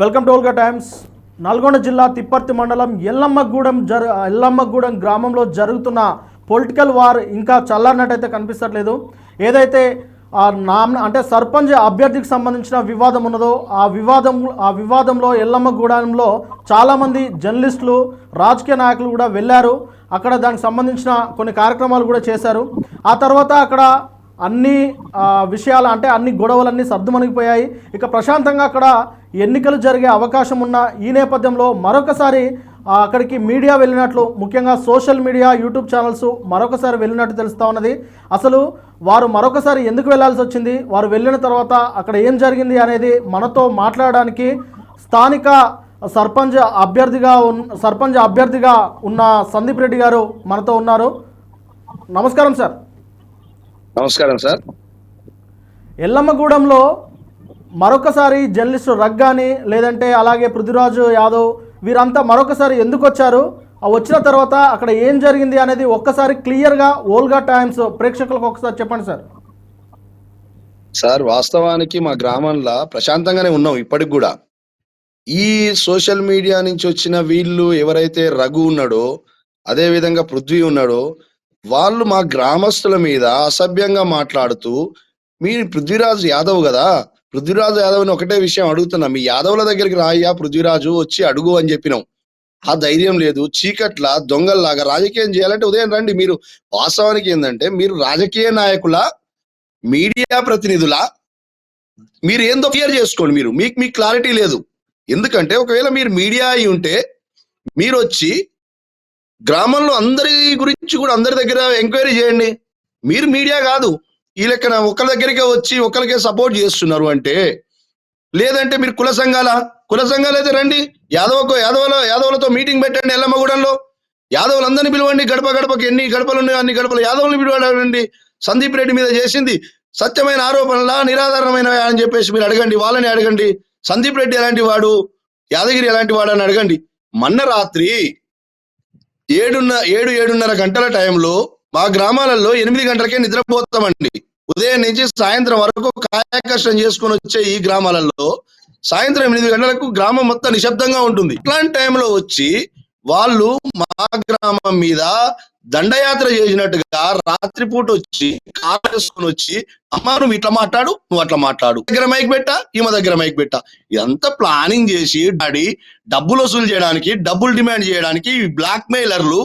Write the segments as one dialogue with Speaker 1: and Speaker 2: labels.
Speaker 1: Welcome to Olga Times. Nalgonda జిల్లా తిప్పర్తి మండలం ఎల్లమ్మగూడెం జరు ఎల్లమ్మగూడెం గ్రామంలో జరుగుతున్న పొలిటికల్ వార్ ఇంకా చల్లారినట్టయితే కనిపించట్లేదు ఏదైతే ఆ నామ్ అంటే సర్పంచ్ అభ్యర్థికి సంబంధించిన వివాదం ఉన్నదో ఆ వివాదం ఆ వివాదంలో ఎల్లమ్మగూడెంలో చాలామంది జర్నలిస్టులు రాజకీయ నాయకులు కూడా వెళ్ళారు. అక్కడ దానికి సంబంధించిన కొన్ని కార్యక్రమాలు కూడా చేశారు. ఆ తర్వాత అక్కడ అన్ని విషయాలు అంటే అన్ని గొడవలన్నీ సర్దుమణిగిపోయాయి. ఇక ప్రశాంతంగా అక్కడ ఎన్నికలు జరిగే అవకాశం ఉన్న ఈ నేపథ్యంలో మరొకసారి అక్కడికి మీడియా వెళ్ళినట్లు ముఖ్యంగా సోషల్ మీడియా యూట్యూబ్ ఛానల్స్ మరొకసారి వెళ్ళినట్టు తెలుస్తూ ఉన్నది. అసలు వారు మరొకసారి ఎందుకు వెళ్ళాల్సి వచ్చింది? వారు వెళ్ళిన తర్వాత అక్కడ ఏం జరిగింది అనేది మనతో మాట్లాడడానికి స్థానిక సర్పంచ్ అభ్యర్థిగా ఉన్ సర్పంచ్ అభ్యర్థిగా ఉన్న సందీప్ రెడ్డి గారు మనతో ఉన్నారు. నమస్కారం సార్.
Speaker 2: నమస్కారం సార్.
Speaker 1: ఎల్లమ్మగూడెంలో మరొకసారి జర్నలిస్టు రగ్గాని లేదంటే అలాగే పృథ్వీరాజు యాదవ్ వీరంతా మరొకసారి ఎందుకు వచ్చారు వచ్చిన తర్వాత అక్కడ ఏం జరిగింది అనేది ఒక్కసారి క్లియర్గా ఓల్గా టైమ్స్ ప్రేక్షకులకు ఒకసారి చెప్పండి సార్.
Speaker 2: సార్ వాస్తవానికి మా గ్రామంలో ప్రశాంతంగానే ఉన్నాం ఇప్పటికి కూడా. ఈ సోషల్ మీడియా నుంచి వచ్చిన వీళ్ళు ఎవరైతే రఘు ఉన్నాడో అదే విధంగా పృథ్వీ ఉన్నాడో వాళ్ళు మా గ్రామస్తుల మీద అసభ్యంగా మాట్లాడుతూ మీరు పృథ్వీరాజు యాదవ్ కదా? పృథ్వీరాజు యాదవ్ అని ఒకటే విషయం అడుగుతున్నా. మీ యాదవుల దగ్గరికి రాయ్యా పృథ్వీరాజు వచ్చి అడుగు అని చెప్పినాం. ఆ ధైర్యం లేదు. చీకట్ల దొంగల్లాగా రాజకీయం చేయాలంటే ఉదయం రండి. మీరు వాస్తవానికి ఏంటంటే మీరు రాజకీయ నాయకుల మీడియా ప్రతినిధుల మీరు ఏందో క్లియర్ చేసుకోండి మీరు. మీకు మీకు క్లారిటీ లేదు. ఎందుకంటే ఒకవేళ మీరు మీడియా అయి ఉంటే మీరు వచ్చి గ్రామంలో అందరి గురించి కూడా అందరి దగ్గర ఎంక్వైరీ చేయండి. మీరు మీడియా కాదు. ఈ లెక్కన ఒకరి దగ్గరికే వచ్చి ఒకరికే సపోర్ట్ చేస్తున్నారు అంటే లేదంటే మీరు కుల సంఘాల కుల సంఘాలు అయితే రండి. యాదవకు యాదవల యాదవులతో మీటింగ్ పెట్టండి ఎల్లమ్మగూడెంలో. యాదవులందరినీ పిలవండి. గడప గడపకి ఎన్ని గడపలు ఉన్నాయో అన్ని గడపలు యాదవులను పిలవండి. సందీప్ రెడ్డి మీద చేసింది సత్యమైన ఆరోపణలా నిరాధారమైన అని చెప్పేసి మీరు అడగండి. వాళ్ళని అడగండి. సందీప్ రెడ్డి ఎలాంటి వాడు? యాదగిరి ఎలాంటి వాడు అని అడగండి. మొన్న రాత్రి ఏడున్న ఏడు ఏడున్నర గంటల టైంలో మా గ్రామాలలో ఎనిమిది గంటలకే నిద్రపోతామండి. ఉదయం నుంచి సాయంత్రం వరకు కాయకష్టం చేసుకొని వచ్చే ఈ గ్రామాలలో సాయంత్రం ఎనిమిది గంటలకు గ్రామం మొత్తం నిశ్శబ్దంగా ఉంటుంది. ఇట్లాంటి టైంలో వచ్చి వాళ్ళు మా గ్రామం మీద దండయాత్ర చేసినట్టుగా రాత్రిపూట వచ్చి కారు వేసుకొని వచ్చి అమ్మ నువ్వు ఇట్లా మాట్లాడు నువ్వు అట్లా మాట్లాడు. దగ్గర మైక్ పెట్టా ఈమె దగ్గర మైక్ పెట్టా. ఇదంతా ప్లానింగ్ చేసి డాడీ డబ్బులు వసూలు చేయడానికి డబ్బులు డిమాండ్ చేయడానికి ఈ బ్లాక్ మెయిలర్లు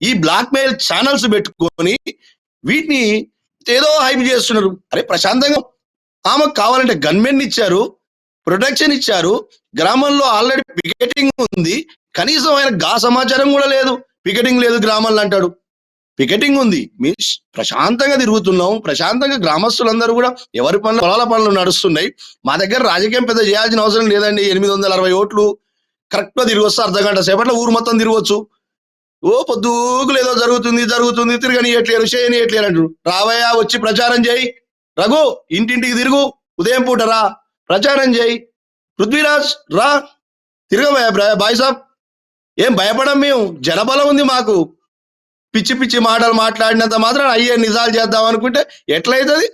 Speaker 2: ఈ బ్లాక్ మెయిల్ ఛానల్స్ పెట్టుకొని వీటిని ఏదో హైప్ చేస్తున్నారు. అరే ప్రశాంతంగా ఆమెకు కావాలంటే గన్మెన్ ఇచ్చారు ప్రొటెక్షన్ ఇచ్చారు గ్రామంలో ఆల్రెడీ పికెటింగ్ ఉంది కనీసం ఆయన గా సమాచారం కూడా లేదు. పికెటింగ్ లేదు గ్రామాల్లో అంటాడు. పికెటింగ్ ఉంది. మీ ప్రశాంతంగా తిరుగుతున్నాం. ప్రశాంతంగా గ్రామస్తులందరూ కూడా ఎవరి పనులు పొలాల పనులు నడుస్తున్నాయి. మా దగ్గర రాజకీయం పెద్ద చేయాల్సిన అవసరం లేదండి. ఎనిమిది వందల అరవై ఓట్లు కరెక్ట్గా తిరిగి వస్తే అర్ధ గంట సేపట్లో ఊరు మొత్తం తిరగొచ్చు. ఓ పొద్దుకులు ఏదో జరుగుతుంది జరుగుతుంది తిరగనియట్లేరు చేయనియట్లేరు అంటారు రావయ్యా వచ్చి ప్రచారం చేయి. రఘు ఇంటింటికి తిరుగు. ఉదయం పూట రా. ప్రచారం చేయి. పృథ్వీరాజ్ రా. తిరగవయ్యా బాయ్ సాబ్ ఏం భయపడం మేము? జనబలం ఉంది మాకు. పిచ్చి పిచ్చి మాటలు మాట్లాడినంత మాత్రం అయ్యే నిజాలు చేద్దాం అనుకుంటే ఎట్లయితుంది?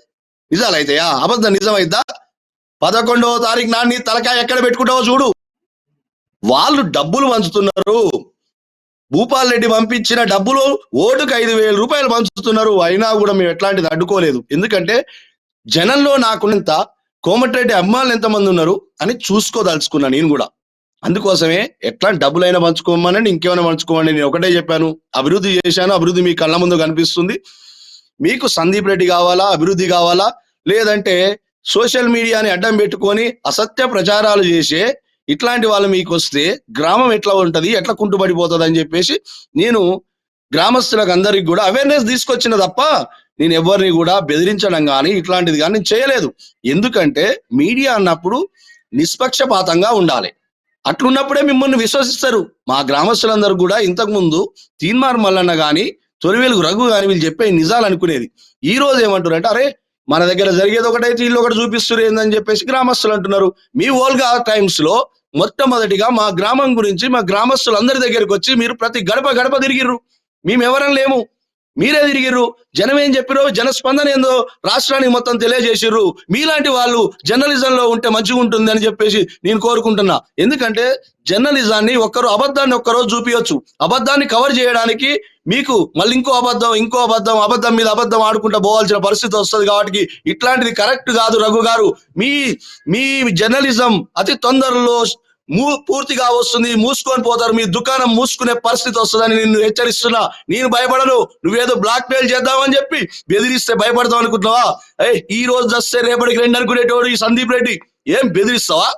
Speaker 2: నిజాలు అవుతాయా అబద్ధం నిజం పదకొండవ తారీఖు నాన్ని తలకాయ ఎక్కడ పెట్టుకుంటావో చూడు. వాళ్ళు డబ్బులు పంచుతున్నారు. భూపాల్ రెడ్డి పంపించిన డబ్బులు ఓటుకు ఐదు వేల రూపాయలు పంచుతున్నారు. అయినా కూడా మేము ఎట్లాంటిది అడ్డుకోలేదు. ఎందుకంటే జనంలో నాకున్నంత కోమటిరెడ్డి అమ్మాయిలు ఎంతమంది ఉన్నారు అని చూసుకోదలుచుకున్నా నేను కూడా. అందుకోసమే ఎట్లా డబ్బులైనా పంచుకోమని ఇంకేమైనా పంచుకోమని నేను ఒకటే చెప్పాను అభివృద్ధి చేశాను అభివృద్ధి మీ కళ్ళ ముందు కనిపిస్తుంది. మీకు సందీప్ రెడ్డి కావాలా అభివృద్ధి కావాలా లేదంటే సోషల్ మీడియాని అడ్డం పెట్టుకొని అసత్య ప్రచారాలు చేసే ఇట్లాంటి వాళ్ళు మీకు వస్తే గ్రామం ఎట్లా ఉంటుంది ఎట్లా కుంటుపడిపోతుంది అని చెప్పేసి నేను గ్రామస్తులకు అందరికి కూడా అవేర్నెస్ తీసుకొచ్చిన తప్ప నేను ఎవరిని కూడా బెదిరించడం కానీ ఇట్లాంటిది కానీ నేను చేయలేదు. ఎందుకంటే మీడియా అన్నప్పుడు నిష్పక్షపాతంగా ఉండాలి. అట్లున్నప్పుడే మిమ్మల్ని విశ్వసిస్తారు. మా గ్రామస్తులందరూ కూడా ఇంతకుముందు తీన్మార్ మల్లన్న కానీ తొలివేలుగు రఘు కానీ వీళ్ళు చెప్పే నిజాలు అనుకునేది. ఈ రోజు ఏమంటారు అంటే అరే మన దగ్గర జరిగేది ఒకటైతే వీళ్ళు ఒకటి చూపిస్తున్నారు ఏందని చెప్పేసి గ్రామస్తులు అంటున్నారు. మీ ఓల్గా టైమ్స్లో మొట్టమొదటిగా మా గ్రామం గురించి మా గ్రామస్తులందరి దగ్గరికి వచ్చి మీరు ప్రతి గడప గడప తిరిగిర్రు. మేము లేము. మీరే తిరిగిర్రు. జనం ఏం చెప్పిరో జనస్పందన ఏందో రాష్ట్రానికి మొత్తం తెలియజేసిర్రు. మీలాంటి వాళ్ళు జర్నలిజంలో ఉంటే మంచిగా ఉంటుంది అని చెప్పేసి నేను కోరుకుంటున్నా. ఎందుకంటే జర్నలిజాన్ని ఒక్కరు అబద్ధాన్ని ఒక్కరోజు చూపించవచ్చు అబద్ధాన్ని కవర్ చేయడానికి మీకు మళ్ళీ ఇంకో అబద్ధం ఇంకో అబద్ధం అబద్ధం మీద అబద్ధం ఆడుకుంటూ పోవాల్సిన పరిస్థితి వస్తుంది కాబట్టి ఇట్లాంటిది కరెక్ట్ కాదు రఘు గారు. మీ మీ జర్నలిజం అతి తొందరలో మూ పూర్తిగా వస్తుంది మూసుకొని పోతారు. మీ దుకాణం మూసుకునే పరిస్థితి వస్తుందని నిన్ను హెచ్చరిస్తున్నా. నేను భయపడను. నువ్వేదో బ్లాక్ మెయిల్ చేద్దామని చెప్పి బెదిరిస్తే భయపడతావు అనుకుంటున్నావా? ఏ ఈ రోజు వస్తే రేపటికి రెండు అనుకునేటోడు ఈ సందీప్ రెడ్డి. ఏం బెదిరిస్తావా?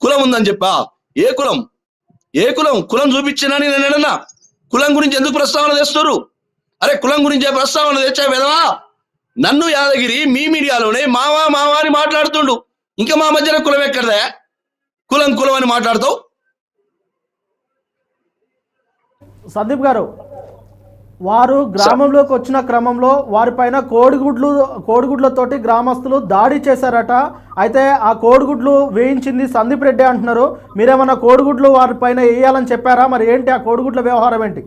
Speaker 2: కులం ఉందని చెప్పా? ఏ కులం? ఏ కులం? కులం చూపించినని నేను అన్నా కులం గురించి ఎందుకు ప్రస్తావన తెస్తారు అరే కులం గురించి ప్రస్తావన తెచ్చా వెదవా నన్ను యాదగిరి మీ మీడియాలోనే మావా మావా అని మాట్లాడుతుండు. ఇంకా మా మధ్యన కులం ఎక్కడదా? కులం కులం అని మాట్లాడతావు?
Speaker 1: సందీప్ గారు వారు గ్రామంలోకి వచ్చిన క్రమంలో వారిపైన కోడిగుడ్లు కోడిగుడ్లతోటి గ్రామస్తులు దాడి చేశారట. అయితే ఆ కోడిగుడ్లు వేయించింది సందీప్ రెడ్డి అంటున్నారు. మీరేమన్నా కోడిగుడ్లు వారిపైన వేయాలని చెప్పారా? మరి ఏంటి ఆ కోడిగుడ్ల వ్యవహారం ఏంటి?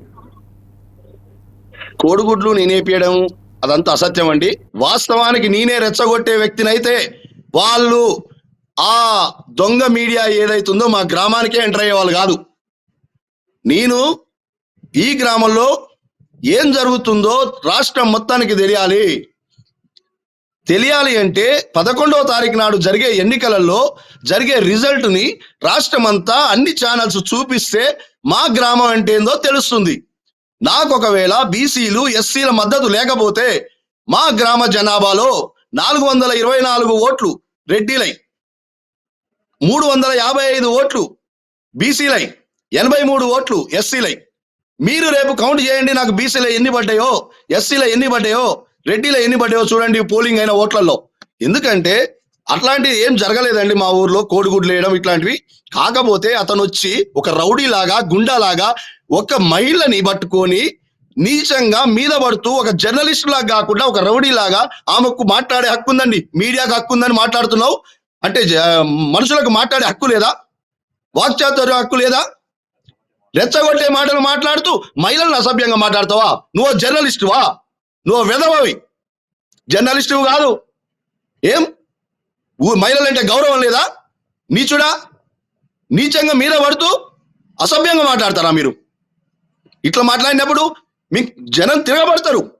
Speaker 2: కోడిగుడ్లు నేనేపియడం అదంతా అసత్యం అండి. వాస్తవానికి నేనే రెచ్చగొట్టే వ్యక్తినైతే వాళ్ళు ఆ దొంగ మీడియా ఏదైతుందో మా గ్రామానికే ఎంటర్ అయ్యే వాళ్ళు కాదు. నేను ఈ గ్రామంలో ఏం జరుగుతుందో రాష్ట్రం మొత్తానికి తెలియాలి. తెలియాలి అంటే పదకొండవ తారీఖు నాడు జరిగే ఎన్నికలలో జరిగే రిజల్ట్ని రాష్ట్రం అంతా అన్ని ఛానల్స్ చూపిస్తే మా గ్రామం అంటే ఏందో తెలుస్తుంది. నాకు ఒకవేళ బీసీలు ఎస్సీల మద్దతు లేకపోతే మా గ్రామ జనాభాలో నాలుగు వందల ఇరవై నాలుగు ఓట్లు రెడ్డిలై. మూడు వందల యాభై ఐదు ఓట్లు బీసీలై ఎనభై మూడు ఓట్లు ఎస్సీలై మీరు రేపు కౌంట్ చేయండి నాకు బీసీలో ఎన్ని పడ్డాయో ఎస్సీలో ఎన్ని పడ్డాయో రెడ్డిలో ఎన్ని పడ్డాయో చూడండి పోలింగ్ అయిన ఓట్లలో ఎందుకంటే అట్లాంటివి ఏం జరగలేదండి మా ఊర్లో కోడిగుడ్లు వేయడం ఇట్లాంటివి. కాకపోతే అతను వచ్చి ఒక రౌడీ లాగా గుండాలాగా ఒక మహిళని పట్టుకొని నీచంగా మీద పడుతూ ఒక జర్నలిస్ట్ లాగా కాకుండా ఒక రౌడీ లాగా ఆమెకు మాట్లాడే హక్కు ఉందండి. మీడియాకు హక్కు ఉందని మాట్లాడుతున్నావు. అంటే జ- మనుషులకు మాట్లాడే హక్కు లేదా? వాక్చాతుర్య హక్కు లేదా? రెచ్చగొట్టే మాటలు మాట్లాడుతూ మహిళలను అసభ్యంగా మాట్లాడతావా? నువ్వు జర్నలిస్టువా? నువ్వు విధవవి. జర్నలిస్టువు కాదు. ఏం? మహిళలంటే గౌరవం లేదా? నీచుడా? నీచంగా మీద పడుతూ అసభ్యంగా మాట్లాడతారా మీరు? ఇట్లా మాట్లాడినప్పుడు మీకు జనం తిరగబడతారు.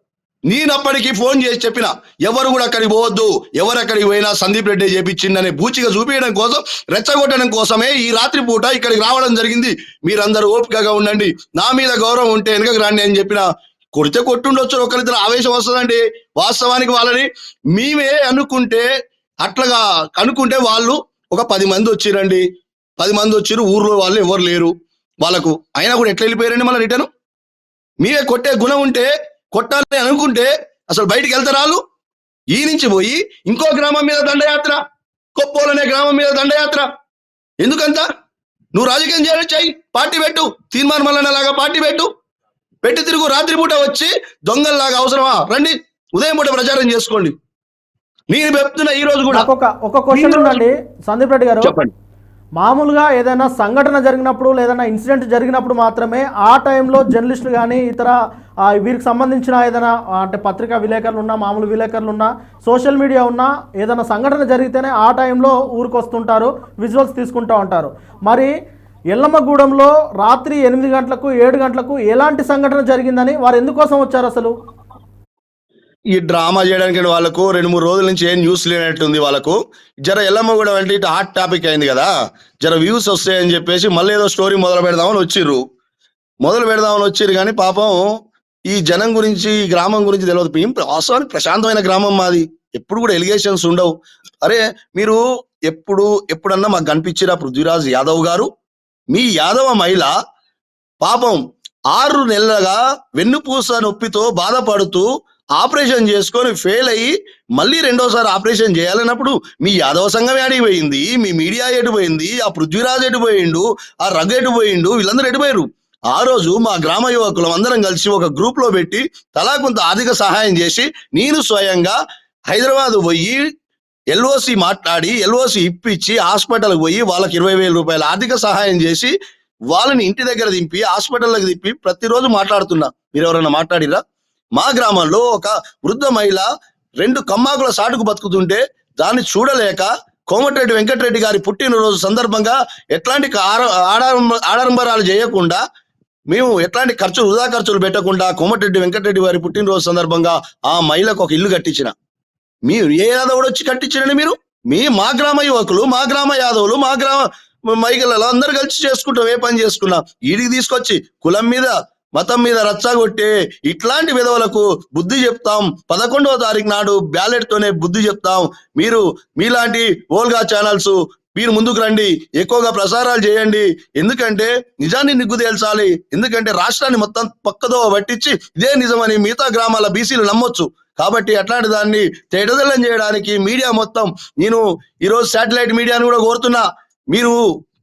Speaker 2: నేను అప్పటికి ఫోన్ చేసి చెప్పిన ఎవరు కూడా అక్కడికి పోవద్దు ఎవరు అక్కడికి పోయినా సందీప్ రెడ్డి చేపించిందనే బూచిగా చూపించడం కోసం రెచ్చగొట్టడం కోసమే ఈ రాత్రి పూట ఇక్కడికి రావడం జరిగింది. మీరందరూ ఓపికగా ఉండండి. నా మీద గౌరవం ఉంటే వెనుకకు రండి అని చెప్పిన కొడితే కొట్టుండొచ్చు ఒకరిద్దరు ఆవేశం వస్తుందండి. వాస్తవానికి వాళ్ళని మేమే అనుకుంటే అట్లాగా అనుకుంటే వాళ్ళు ఒక పది మంది వచ్చిరండి. పది మంది వచ్చిరు ఊర్లో వాళ్ళు ఎవరు లేరు. వాళ్ళకు అయినా కూడా ఎట్లా వెళ్ళిపోయారండి మళ్ళీ రిటర్న్? మీరే కొట్టే గుణం ఉంటే కొట్టాలని అనుకుంటే అసలు బయటికి వెళ్తారా వాళ్ళు ఈ నుంచి పోయి ఇంకో గ్రామం మీద దండయాత్ర కొప్పోలనే గ్రామం మీద దండయాత్ర. ఎందుకంత? నువ్వు రాజకీయం చేయాలి పార్టీ పెట్టు. తీర్మానం మల్లన్న లాగా పార్టీ పెట్టు. పెట్టి తిరుగు. రాత్రి పూట వచ్చి దొంగల్లాగా అవసరమా? రండి. ఉదయం పూట ప్రచారం చేసుకోండి. నేను చెప్తున్నా ఈ రోజు కూడా
Speaker 1: ఒక ఒక క్వశ్చన్ ఉందండి. సందీప్ రెడ్డి గారు
Speaker 2: చెప్పండి.
Speaker 1: మామూలుగా ఏదైనా సంఘటన జరిగినప్పుడు లేదన్నా ఇన్సిడెంట్ జరిగినప్పుడు మాత్రమే ఆ టైంలో జర్నలిస్టులు కానీ ఇతర వీరికి సంబంధించిన ఏదైనా అంటే పత్రికా విలేకరులు ఉన్నా మామూలు విలేకరులు ఉన్నా సోషల్ మీడియా ఉన్నా ఏదైనా సంఘటన జరిగితేనే ఆ టైంలో ఊరికి వస్తుంటారు విజువల్స్ తీసుకుంటూ ఉంటారు. మరి ఎల్లమ్మగూడెంలో రాత్రి ఎనిమిది గంటలకు ఏడు గంటలకు ఎలాంటి సంఘటన జరిగిందని వారు ఎందుకోసం వచ్చారు అసలు?
Speaker 2: ఈ డ్రామా చేయడానికి వాళ్ళకు రెండు మూడు రోజుల నుంచి ఏం న్యూస్ లేనట్టుంది వాళ్ళకు. జర ఎల్లమ్మ కూడా అంటే ఇటు హాట్ టాపిక్ అయింది కదా. జర వ్యూస్ వస్తాయని చెప్పేసి మళ్ళీ ఏదో స్టోరీ మొదలు పెడదామని వచ్చిర్రు. మొదలు పెడదామని వచ్చిర్రు కానీ పాపం ఈ జనం గురించి ఈ గ్రామం గురించి తెలియదు మేము వాస్తవానికి ప్రశాంతమైన గ్రామం మాది. ఎప్పుడు కూడా ఎలిగేషన్స్ ఉండవు. అరే మీరు ఎప్పుడు ఎప్పుడన్నా మాకు కనిపించిరా పృథ్వీరాజ్ యాదవ్ గారు? మీ యాదవ మహిళ పాపం ఆరు నెలలుగా వెన్నుపూస నొప్పితో బాధపడుతూ ఆపరేషన్ చేసుకొని ఫెయిల్ అయ్యి మళ్ళీ రెండోసారి ఆపరేషన్ చేయాలన్నప్పుడు మీ యాదవ సంఘం ఏడికి మీ మీడియా ఎటు పోయింది ఆ పృథ్వీరాజ్ ఎటు పోయిండు ఆ రఘు ఎటు పోయిండు వీళ్ళందరూ ఎటు పోయారు ఆ రోజు మా గ్రామ యువకులం అందరం కలిసి ఒక గ్రూప్లో పెట్టి తలా కొంత ఆర్థిక సహాయం చేసి నేను స్వయంగా హైదరాబాద్ పోయి ఎల్ఓసి మాట్లాడి ఎల్ఓసి ఇప్పించి హాస్పిటల్కి పోయి వాళ్ళకి ఇరవై వేల రూపాయల ఆర్థిక సహాయం చేసి వాళ్ళని ఇంటి దగ్గర దింపి హాస్పిటల్లోకి దింపి ప్రతిరోజు మాట్లాడుతున్నా. మీరు ఎవరైనా మాట్లాడిరా మా గ్రామంలో ఒక వృద్ధ మహిళ రెండు కమ్మాకుల సాటుకు బతుకుతుంటే దాన్ని చూడలేక కోమటిరెడ్డి వెంకటరెడ్డి గారి పుట్టినరోజు సందర్భంగా ఎట్లాంటి ఆడంబరాలు చేయకుండా మేము ఎట్లాంటి ఖర్చు వృధా ఖర్చులు పెట్టకుండా కోమటిరెడ్డి వెంకటరెడ్డి వారి పుట్టినరోజు సందర్భంగా ఆ మహిళకు ఒక ఇల్లు కట్టించిన. మీరు ఏ యాదవుడు వచ్చి కట్టించండి మీరు? మీ మా గ్రామ యువకులు మా గ్రామ యాదవులు మా గ్రామ మైకలలో అందరు కలిసి చేసుకుంటాం ఏ పని చేసుకున్నా. ఈడికి తీసుకొచ్చి కులం మీద మతం మీద రచ్చగొట్టే ఇట్లాంటి విధవలకు బుద్ధి చెప్తాం. పదకొండవ తారీఖు నాడు బ్యాలెట్ తోనే బుద్ధి చెప్తాం. మీరు మీలాంటి ఓల్గా ఛానల్స్ మీరు ముందుకు రండి. ఎక్కువగా ప్రసారాలు చేయండి. ఎందుకంటే నిజాన్ని నిగ్గు తేల్చాలి. ఎందుకంటే రాష్ట్రాన్ని మొత్తం పక్కదో పట్టించి ఇదే నిజమని మిగతా గ్రామాల బీసీలు నమ్మొచ్చు. కాబట్టి అట్లాంటి దాన్ని తేటదల్లం చేయడానికి మీడియా మొత్తం నేను ఈరోజు శాటిలైట్ మీడియాను కూడా కోరుతున్నా. మీరు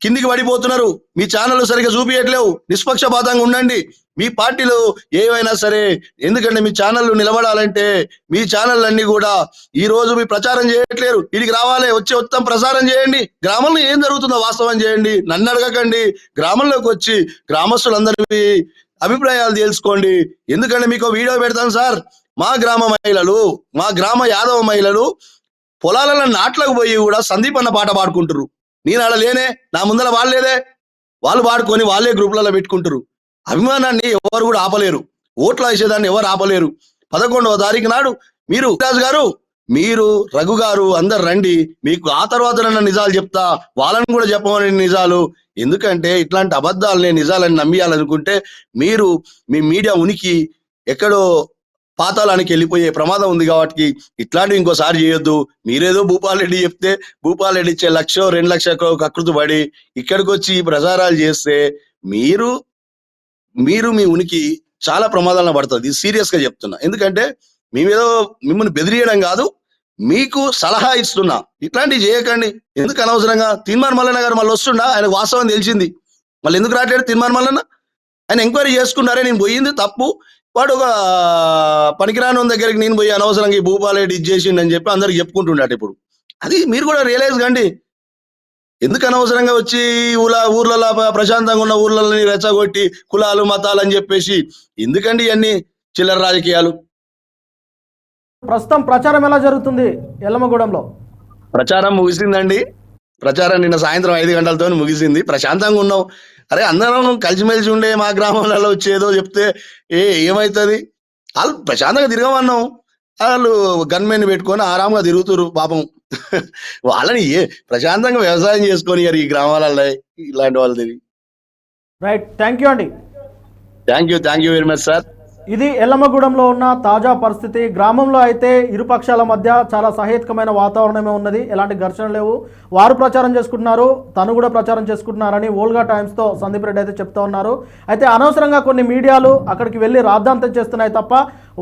Speaker 2: కిందికి పడిపోతున్నారు. మీ ఛానల్ సరిగ్గా చూపించట్లేవు నిష్పక్షపాతంగా ఉండండి. మీ పార్టీలు ఏవైనా సరే ఎందుకంటే మీ ఛానళ్ళు నిలబడాలంటే మీ ఛానల్ అన్ని కూడా ఈ రోజు మీ ప్రచారం చేయట్లేరు. వీడికి రావాలి వచ్చి మొత్తం ప్రసారం చేయండి. గ్రామంలో ఏం జరుగుతుందో వాస్తవం చేయండి. నన్ను అడగకండి. గ్రామంలోకి వచ్చి గ్రామస్తులందరివి అభిప్రాయాలు తెలుసుకోండి. ఎందుకంటే మీకు వీడియో పెడతాను సార్. మా గ్రామ మహిళలు మా గ్రామ యాదవ మహిళలు పొలాలలో నాట్లకు పోయి కూడా సందీప్ అన్న పాట పాడుకుంటారు నేను ఆడ లేనే నా ముందర వాళ్ళేదే వాళ్ళు పాడుకొని వాళ్ళే గ్రూపులలో పెట్టుకుంటారు అభిమానాన్ని ఎవరు కూడా ఆపలేరు. ఓట్లు వేసేదాన్ని ఎవరు ఆపలేరు. పదకొండవ తారీఖు నాడు మీరు రాజు గారు మీరు రఘు గారు అందరు రండి. మీకు ఆ తర్వాత నిజాలు చెప్తా. వాళ్ళని కూడా చెప్పమని నిజాలు. ఎందుకంటే ఇట్లాంటి అబద్ధాలని నిజాలని నమ్మియాలనుకుంటే మీరు మీ మీడియా ఉనికి ఎక్కడో పాతాళానికి వెళ్ళిపోయే ప్రమాదం ఉంది కాబట్టి ఇట్లాంటివి ఇంకోసారి చేయొద్దు. మీరేదో భూపాల్ రెడ్డి చెప్తే భూపాల్ రెడ్డి ఇచ్చే లక్ష రెండు లక్షల కకృతి పడి ఇక్కడికి వచ్చి ప్రసారాలు ప్రచారాలు చేస్తే మీరు మీరు మీ ఉనికి చాలా ప్రమాదాలను పడుతుంది. ఇది సీరియస్గా చెప్తున్నా. ఎందుకంటే మేమేదో మిమ్మల్ని బెదిరియడం కాదు మీకు సలహా ఇస్తున్నా. ఇట్లాంటివి చేయకండి. ఎందుకు అనవసరంగా? తిన్మార్ మల్లన్న గారు మళ్ళీ వస్తుండా? ఆయన వాస్తవం తెలిసింది. మళ్ళీ ఎందుకు రావట్లేదు తిన్మార్ మల్లన్న? ఆయన ఎంక్వైరీ చేసుకున్నారే నేను పోయింది తప్పు. వాడు ఒక పనికిరాని దగ్గరికి నేను పోయి అనవసరంగా ఈ భూపాలరెడ్డి ఇది చేసిండు అని చెప్పి అందరికి చెప్పుకుంటుండట ఇప్పుడు. అది మీరు కూడా రియలైజ్ కండి. ఎందుకు అనవసరంగా వచ్చి ఊళ్ళ ఊర్లలో ప్రశాంతంగా ఉన్న ఊర్లని రెచ్చగొట్టి కులాలు మతాలు అని చెప్పేసి ఎందుకండి ఇవన్నీ చిల్లర రాజకీయాలు?
Speaker 1: ప్రస్తుతం ప్రచారం ఎలా జరుగుతుంది ఎల్లమ్మగూడెంలో?
Speaker 2: ప్రచారం ముగిసిందండి. ప్రచారం నిన్న సాయంత్రం ఐదు గంటలతో ముగిసింది. ప్రశాంతంగా ఉన్నాం. అరే అందరం కలిసిమెలిసి ఉండే మా గ్రామంలో వచ్చేదో చెప్తే ఏ ఏమవుతుంది వాళ్ళు ప్రశాంతంగా తిరగమన్నాం. వాళ్ళు గన్మెన్ పెట్టుకొని ఆరాంగా తిరుగుతురు పాపం. వాళ్ళని ఏ ప్రశాంతంగా వ్యవసాయం చేసుకొని ఈ గ్రామాలలో ఇలాంటి వాళ్ళు తిరిగి.
Speaker 1: రైట్ థ్యాంక్ యూ అండి
Speaker 2: thank you thank you very much sir
Speaker 1: ఇది ఎల్లమ్మగూడెంలో ఉన్న తాజా పరిస్థితి. గ్రామంలో అయితే ఇరుపక్షాల మధ్య చాలా సహేతుకమైన వాతావరణమే ఉన్నది. ఎలాంటి ఘర్షణ లేవు. వారు ప్రచారం చేసుకుంటున్నారు. తను కూడా ప్రచారం చేసుకుంటున్నారని ఓల్గా టైమ్స్తో సందీప్ రెడ్డి అయితే చెప్తా ఉన్నారు. అయితే అనవసరంగా కొన్ని మీడియాలు అక్కడికి వెళ్ళి రాద్ధాంతం చేస్తున్నాయి తప్ప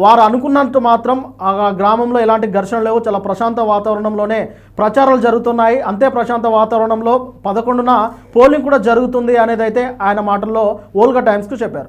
Speaker 1: వారు అనుకున్నంత మాత్రం ఆ గ్రామంలో ఎలాంటి ఘర్షణ లేవు. చాలా ప్రశాంత వాతావరణంలోనే ప్రచారాలు జరుగుతున్నాయి. అంతే ప్రశాంత వాతావరణంలో పదకొండున పోలింగ్ కూడా జరుగుతుంది అనేది అయితే ఆయన మాటల్లో ఓల్గా టైమ్స్కు చెప్పారు.